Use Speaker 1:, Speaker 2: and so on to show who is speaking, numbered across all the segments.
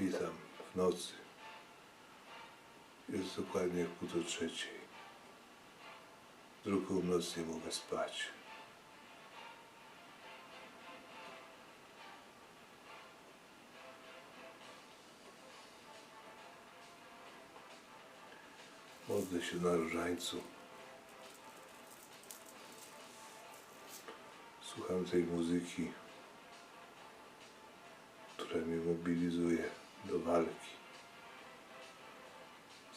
Speaker 1: Witam w nocy. Jest dokładnie pół do trzeciej. Drugą noc nie mogę spać. Modlę się na różańcu. Słucham tej muzyki, do walki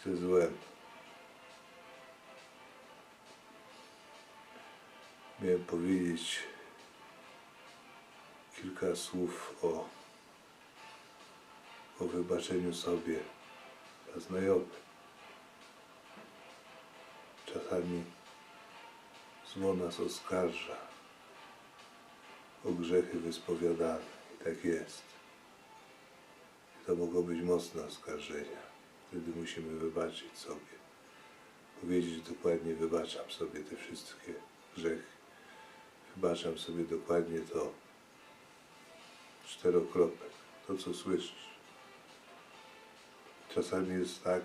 Speaker 1: ze złem. Miałem powiedzieć kilka słów o, o wybaczeniu sobie dla znajomych. Czasami zło nas oskarża o grzechy wyspowiadane. I tak jest. To mogą być mocne oskarżenia. Wtedy musimy wybaczyć sobie. Powiedzieć dokładnie, wybaczam sobie te wszystkie grzechy. Wybaczam sobie dokładnie to czterokropek, to co słyszysz. Czasami jest tak,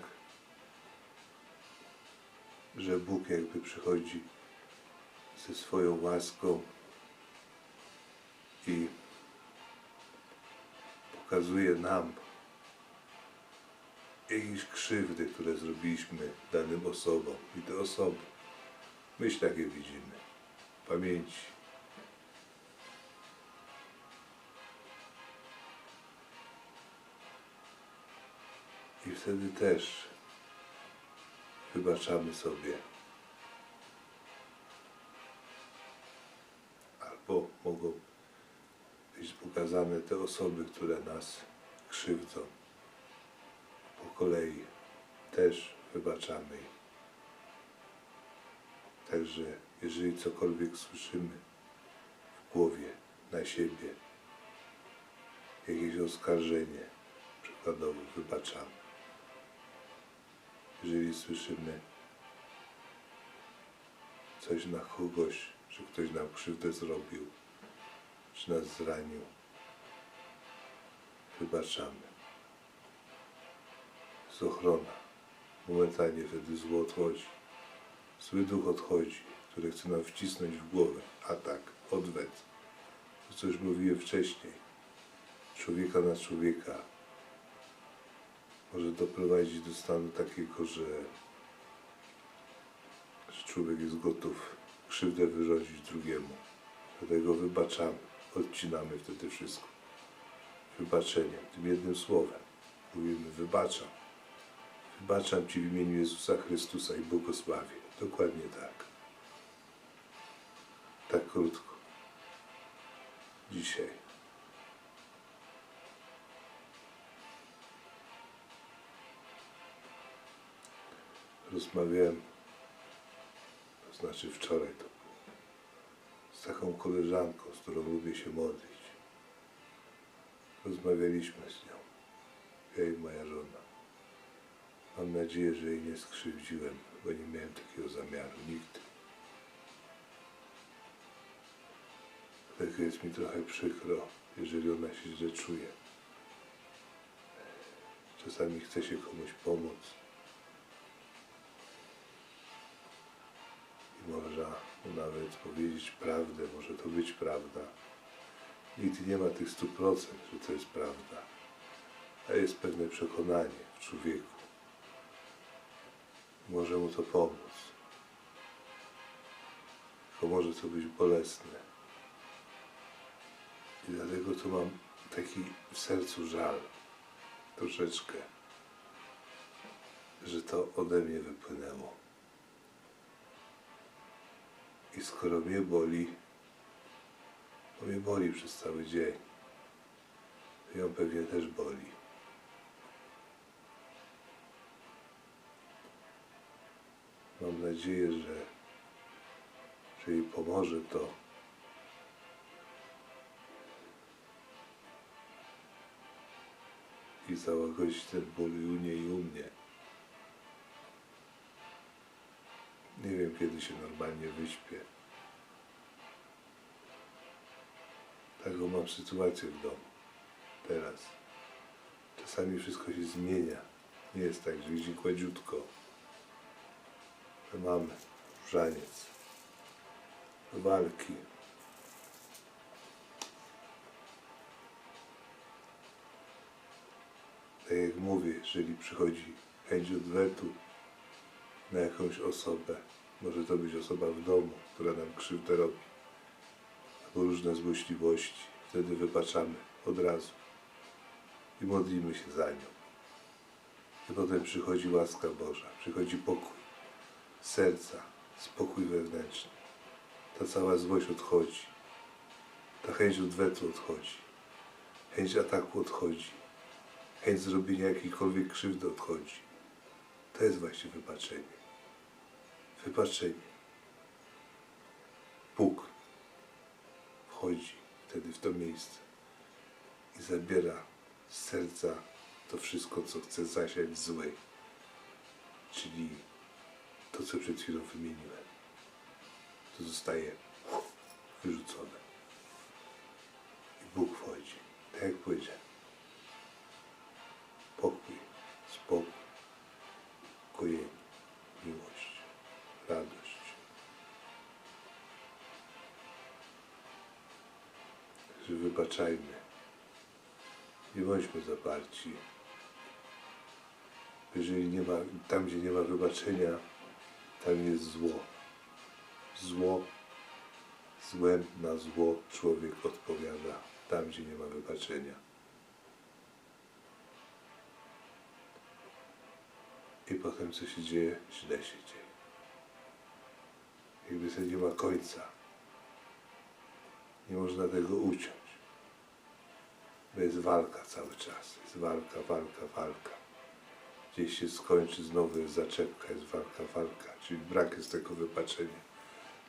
Speaker 1: że Bóg jakby przychodzi ze swoją łaską i pokazuje nam jakieś krzywdy, które zrobiliśmy danym osobom i te osoby. Myśl takie widzimy. Pamięci. I wtedy też wybaczamy sobie. Albo mogą być pokazane te osoby, które nas krzywdzą. Po kolei też wybaczamy. Także jeżeli cokolwiek słyszymy w głowie, na siebie, jakieś oskarżenie, przykładowo wybaczamy. Jeżeli słyszymy coś na kogoś, że ktoś nam krzywdę zrobił, czy nas zranił, wybaczamy. Ochrona. Momentalnie wtedy zło odchodzi. Zły duch odchodzi, który chce nam wcisnąć w głowę. Atak, odwet. To, co już mówiłem wcześniej. Człowieka na człowieka może doprowadzić do stanu takiego, że, że człowiek jest gotów krzywdę wyrządzić drugiemu. Dlatego wybaczamy, odcinamy wtedy wszystko. Wybaczeniem, tym jednym słowem. Mówimy wybaczam. Wybaczam Ci w imieniu Jezusa Chrystusa i błogosławię. Dokładnie tak. Tak krótko. Dzisiaj. Rozmawiałem, to znaczy wczoraj to było, z taką koleżanką, z którą lubię się modlić. Rozmawialiśmy z nią, ja i moja żona. Mam nadzieję, że jej nie skrzywdziłem, bo nie miałem takiego zamiaru nigdy. Dlatego jest mi trochę przykro, jeżeli ona się źle czuje. Czasami chce się komuś pomóc. I można nawet powiedzieć prawdę, może to być prawda. Nigdy nie ma tych stu procent, że to jest prawda. A jest pewne przekonanie w człowieku. Może mu to pomóc. Tylko może to być bolesne. I dlatego tu mam taki w sercu żal, troszeczkę, że to ode mnie wypłynęło. I skoro mnie boli, bo mnie boli przez cały dzień, ją pewnie też boli. Mam nadzieję, że, że jej pomoże to. I załagodzić ten ból i u niej i u mnie. Nie wiem, kiedy się normalnie wyśpię. Taką mam sytuację w domu. Teraz. Czasami wszystko się zmienia. Nie jest tak, że idzie gładziutko. Że różaniec. Walki. Tak jak mówię, jeżeli przychodzi chęć odwetu na jakąś osobę, może to być osoba w domu, która nam krzywdę robi, albo różne złośliwości, wtedy wybaczamy od razu i modlimy się za nią. I potem przychodzi łaska Boża, przychodzi pokój serca, spokój wewnętrzny. Ta cała złość odchodzi. Ta chęć odwetu odchodzi. Chęć ataku odchodzi. Chęć zrobienia jakiejkolwiek krzywdy odchodzi. To jest właśnie wybaczenie. Wybaczenie. Bóg wchodzi wtedy w to miejsce i zabiera z serca to wszystko, co chce zasiać złe, czyli to, co przed chwilą wymieniłem. To zostaje wyrzucone. I Bóg wchodzi, tak jak powiedziałem. Pokój, spokój, kojenie, miłość, radość. Że wybaczajmy. Nie bądźmy zaparci. Jeżeli nie ma, tam gdzie nie ma wybaczenia, tam jest zło. Zło, złem na zło człowiek odpowiada tam, gdzie nie ma wybaczenia. I potem co się dzieje? Źle się dzieje. Jakby to nie ma końca. Nie można tego uciąć. Bo jest walka cały czas. Jest walka, walka, walka. Gdzieś się skończy, znowu jest zaczepka, jest walka, walka. Czyli brak jest tego wybaczenia.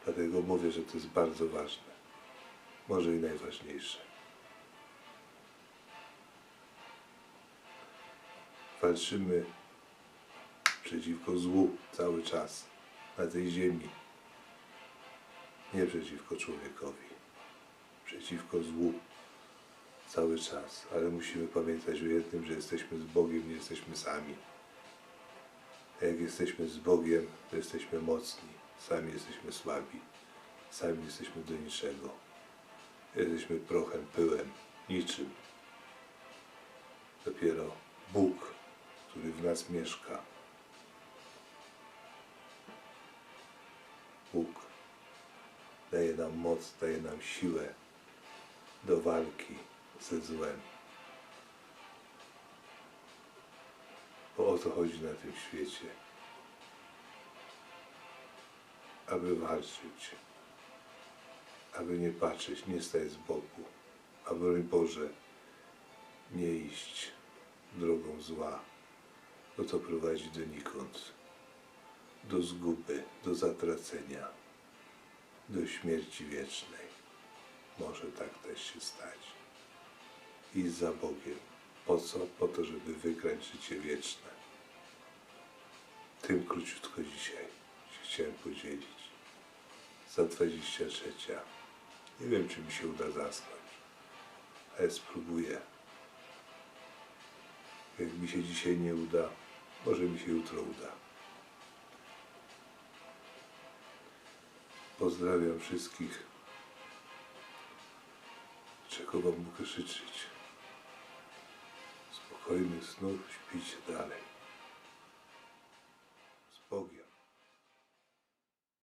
Speaker 1: Dlatego mówię, że to jest bardzo ważne. Może i najważniejsze. Walczymy przeciwko złu cały czas na tej ziemi. Nie przeciwko człowiekowi. Przeciwko złu cały czas. Ale musimy pamiętać o jednym, że jesteśmy z Bogiem, nie jesteśmy sami. A jak jesteśmy z Bogiem, to jesteśmy mocni. Sami jesteśmy słabi. Sami jesteśmy do niczego. Jesteśmy prochem, pyłem, niczym. Dopiero Bóg, który w nas mieszka, Bóg daje nam moc, daje nam siłę do walki ze złem. O to chodzi na tym świecie. Aby walczyć, aby nie patrzeć, nie stać z boku, a broń Boże, nie iść drogą zła, bo to prowadzi donikąd do zguby, do zatracenia, do śmierci wiecznej. Może tak też się stać. I za Bogiem. Po co? Po to, żeby wygrać życie wieczne. Tym króciutko dzisiaj się chciałem podzielić. Za 23. Nie wiem, czy mi się uda zasnąć, ale spróbuję. Jak mi się dzisiaj nie uda, może mi się jutro uda. Pozdrawiam wszystkich. Czego Wam mogę życzyć? Spokojnych snów, śpijcie dalej.